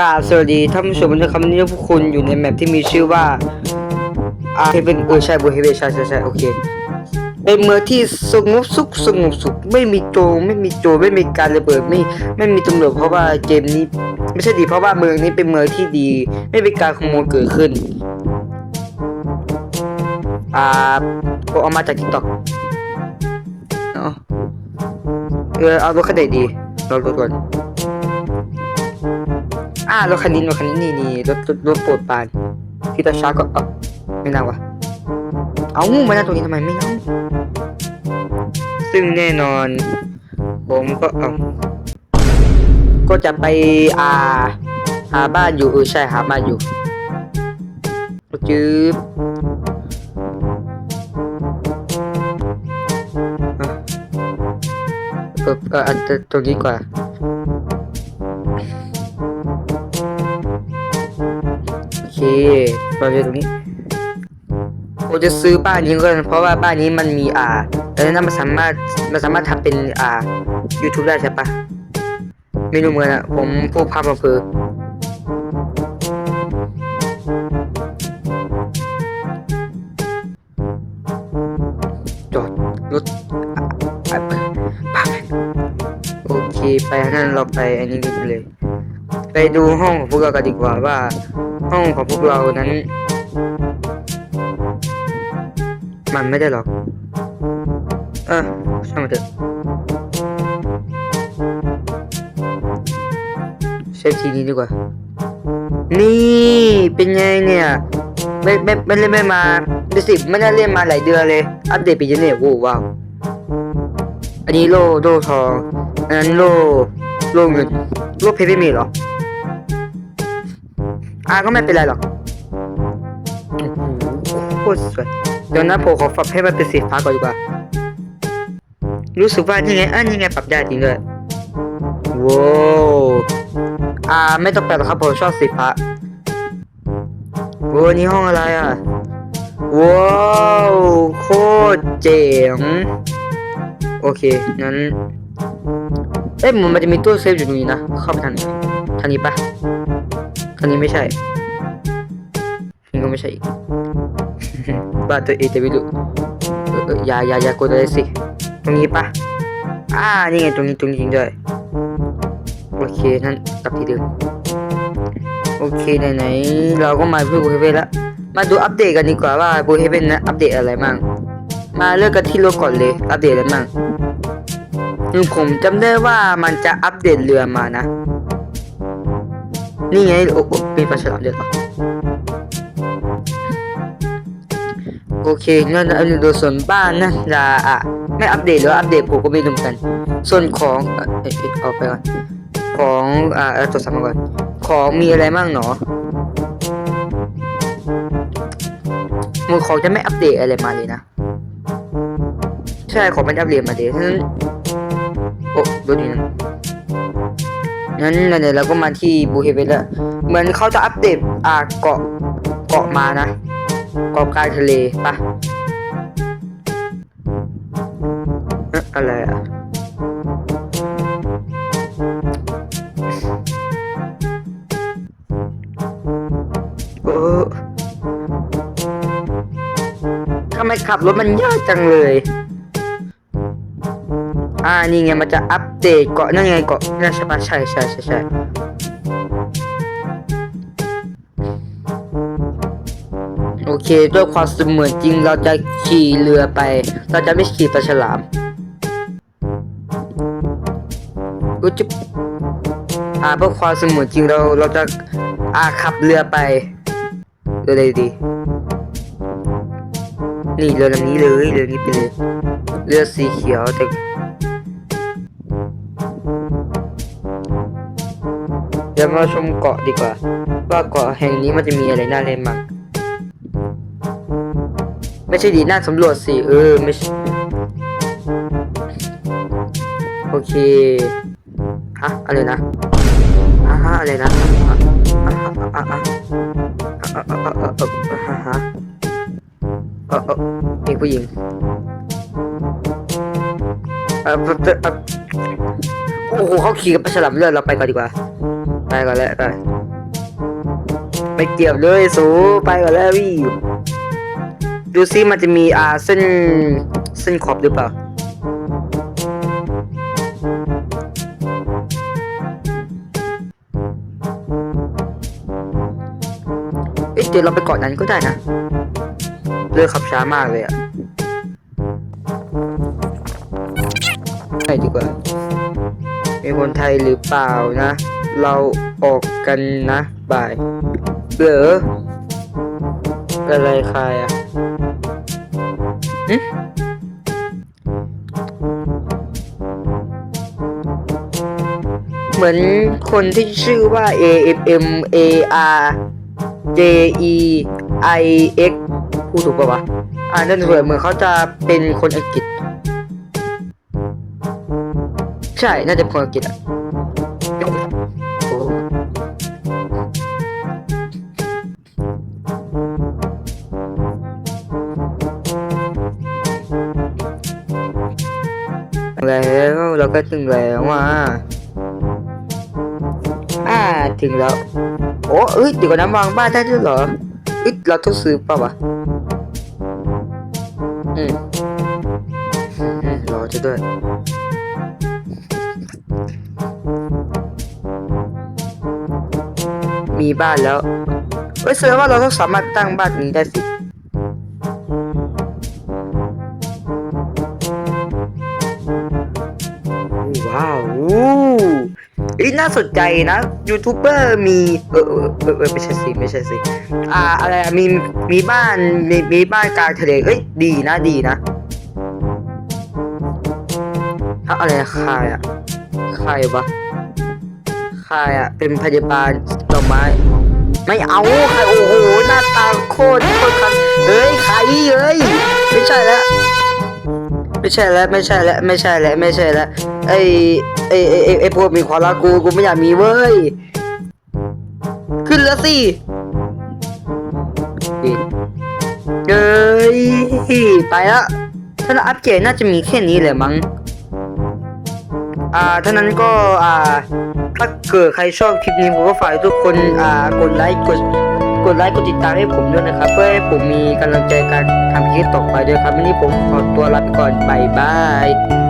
กราบสวัสดีท่านผู้ชมนะครับวันนี้พวกคุณอยู่ในแมปที่มีชื่อว่าอาเป็นเออใช่บูเฮเวใช่ใช่ใช่โอเค เป็นเมืองที่สงบสุขสงบสุข ไม่มีโจรไม่มีโจรไม่มีการระเบิดไม่ไม่มีตำรวจเพราะว่าเกมนี้ ไม่ใช่ดีเพราะว่าเมืองนี้เป็นเมืองที่ดี ไม่มีการขโมยเกิดขึ้น อ่าผมเอามาจากทิกตอกเนาะเออเอารถคันไหนดีรถรถก่อน อ่ารถคันนี้รถคันนี้นี่นี่รถรถรถโปรดปรานที่ตาช้าก็เอ้าไม่น่าวะเอามานั่งตรงนี้ทำไมไม่นั่งซึ่งแน่นอน ผมก็เอาก็จะไปอ่าหาบ้านอยู่เออใช่หาบ้านอยู่จื๊บอะเออเอออันตรงนี้กว่า เคเราจะตรงนี้ผมจะซื้อบ้านนี้ก่อนเพราะว่าบ้านนี้มันมีอ่าแล้วนั้นมันสามารถมันสามารถทำเป็นอ่า YouTube ได้ใช่ปะไม่รู้เหมือนอะผมผู้พาพมาเพอจอดรถโอเค ไปงั้นเราไปอันนี้กันเลย ไปดูห้องของพวกเรากันดีกว่าว่า ห้องของพวกเรานั้น มันไม่ได้หรอก เออช่างมันเถอะเซฟทีนี้ดีกว่า นี่เป็นไงเนี่ยไม่ไม่ไม่เล่นไม่มาดูสิไม่ได้เล่นมาหลายเดือนเลย อัปเดตปเยอะเนี่ยโว้ว้าวอันนี้โลโลทองอันนั้นโลโลเงินโลเพชรไม่มีหรอ อ่าก็ไม่เป็นไรหรอกโอ้โหโคตรสวยเดี๋ยวนะผมขอปรับให้มันเป็นสีฟ้าก่อนดีกว่า รู้สึกว่านี่ไงอะนี่ไงปรับได้จริงด้วยว้าวอ่าไม่ต้องแปลหรอกครับผมชอบสีฟ้าโว้นี่ห้องอะไรอะว้าวโคตรเจ๋งโอเคงั้นเอ้ยมันจะมีตู้เซฟอยู่ตรงนี้นะเข้าไปทางนี้ทางนี้ปะ อันนี้ไม่ใช่อันนี้ก็ไม่ใช่อีก บ้านตัวเองจะไม่รู้เออเอออย่าอย่าอย่ากดเลยสิ ตรงนี้ปะอ่า นี่ไงตรงนี้ตรงนี้จริงด้วย โอเคนั่นกลับที่เดิมโอเคไหนๆเราก็มาเพื่อบูเฮเว่นแล้วมาดูอัปเดตกันดีกว่าว่าบูเฮเว่นนะอัปเดตอะไรมั่งมาเลือกกันที่รถก่อนเลย อัปเดตอะไรมั่งคือผมจำได้ว่ามันจะอัปเดตเรือมานะ นี่ไงโอ้โอ้มีปลาฉลามด้วยเหรอโอเคงั้นอันนี้ดูส่วนบ้านนะจะอะไม่อัปเดตหรืออัปเดตผมก็ไม่รู้เหมือนกัน ส่วนของเออเอ่อเอ่อเอาไปก่อนของอ่าตัวสามก่อนของมีอะไรบ้างหนอมือของจะไม่อัปเดตอะไรมาเลยนะ ใช่ของไม่อัปเดตมาเลยฉะนั้นโอ้ดูดีนะ งั้นเดี๋ยวเราก็มาที่บูเฮเวแล้วเหมือนเขาจะอัปเดตอ่าเกาะเกาะมานะเกาะกลางทะเลปะเอ๊ะอะไรอะโอ้ทำไมขับรถมันยากจังเลย อ่านี่ไงมันจะอัปเดตเกาะนั่นไงเกาะนั่นใช่ปะใช่ใช่ใช่ใช่โอเคด้วยความเสมือนจริงเราจะขี่เรือไป เราจะไม่ขี่ปลาฉลามกูจะอ่าเพื่อความเสมือนจริงเราเราจะอ่าขับเรือไปเรืออะไรดีนี่เรือลำนี้เลยเรือนี้ไปเลยเรือสีเขียวแต่ เดี๋ยวมาชมเกาะดีกว่า ว่าเกาะแห่งนี้มันจะมีอะไรน่าเล่นมากไม่ใช่ดีน่าสำรวจสิเออไม่ใช่โอเคฮะอะไรนะฮะอะไรนะอะอะอะอะอะฮะเออเออผู้หญิงโอ้โหเขาขี่กับฉลามเลือดเราไปก่อนดีกว่า ไปก่อนแล้วไปไม่เกี่ยวเลยสูไปก่อนแล้ววี่ดูซิมันจะมีอ่าเส้นเส้นขอบหรือเปล่าเอ๊ะเดี๋ยวเราไปเกาะนั้นก็ได้นะเลือกขับช้ามากเลยอะไปดีกว่าเป็นคนไทยหรือเปล่านะ เราออกกันนะบ่ายเบลออะไรใครอะเหมือนคนที่ชื่อว่า A M M A R J E I X พูดถูกปะวะ อ่านนั่นเหมือนเหมือนเขาจะเป็นคนอังกฤษ ใช่ น่าจะเป็นคนอังกฤษอะ เราก็ถึงแล้วอะอ่าถึงแล้ว โอ้เอ้ยเดี๋ยวก่อนนะวางบ้านได้ด้วยเหรอเอ้ยเราต้องซื้อเปล่าวะอืมรอจะด้วยมีบ้านแล้วเฮ้ยแสดงว่าเราต้องสามารถตั้งบ้านนี้ได้สิ เอ้ยน่าสนใจนะยูทูบเบอร์มีเออเออเออเออไม่ใช่สิไม่ใช่สิอ่าอะไรอะมีมีบ้านมีมีบ้านกลางทะเลเอ้ยดีนะดีนะอะอะไรอะใครอะใครวะใครอะเป็นพยาบาลดอกไม้ไม่เอาใครโอ้โหหน้าตาโคตรโคตรคันเฮ้ยใครเอ้ยไม่ใช่แล้ว ไม่ใช่แล้วไม่ใช่แล้วไม่ใช่แล้วไม่ใช่แล้วไอ้ไอ้ไอ้ไอ้ไอพวกมีความรักกูกูไม่อยากมีเว้ยขึ้นแล้วสิปิดเอ้ยไปละถ้าเราอัปเกรดน่าจะมีแค่นี้แหละมั้งอ่าท่านั้นก็อ่าถ้าเกิดใครชอบคลิปนี้ผมก็ฝากทุกคนอ่ากดไลค์กด กดไลค์กดติดตามให้ผมด้วยนะครับ เพื่อให้ผมมีกำลังใจการทำคลิปต่อไปด้วยครับวันนี้ผมขอตัวลาไปก่อนบายบาย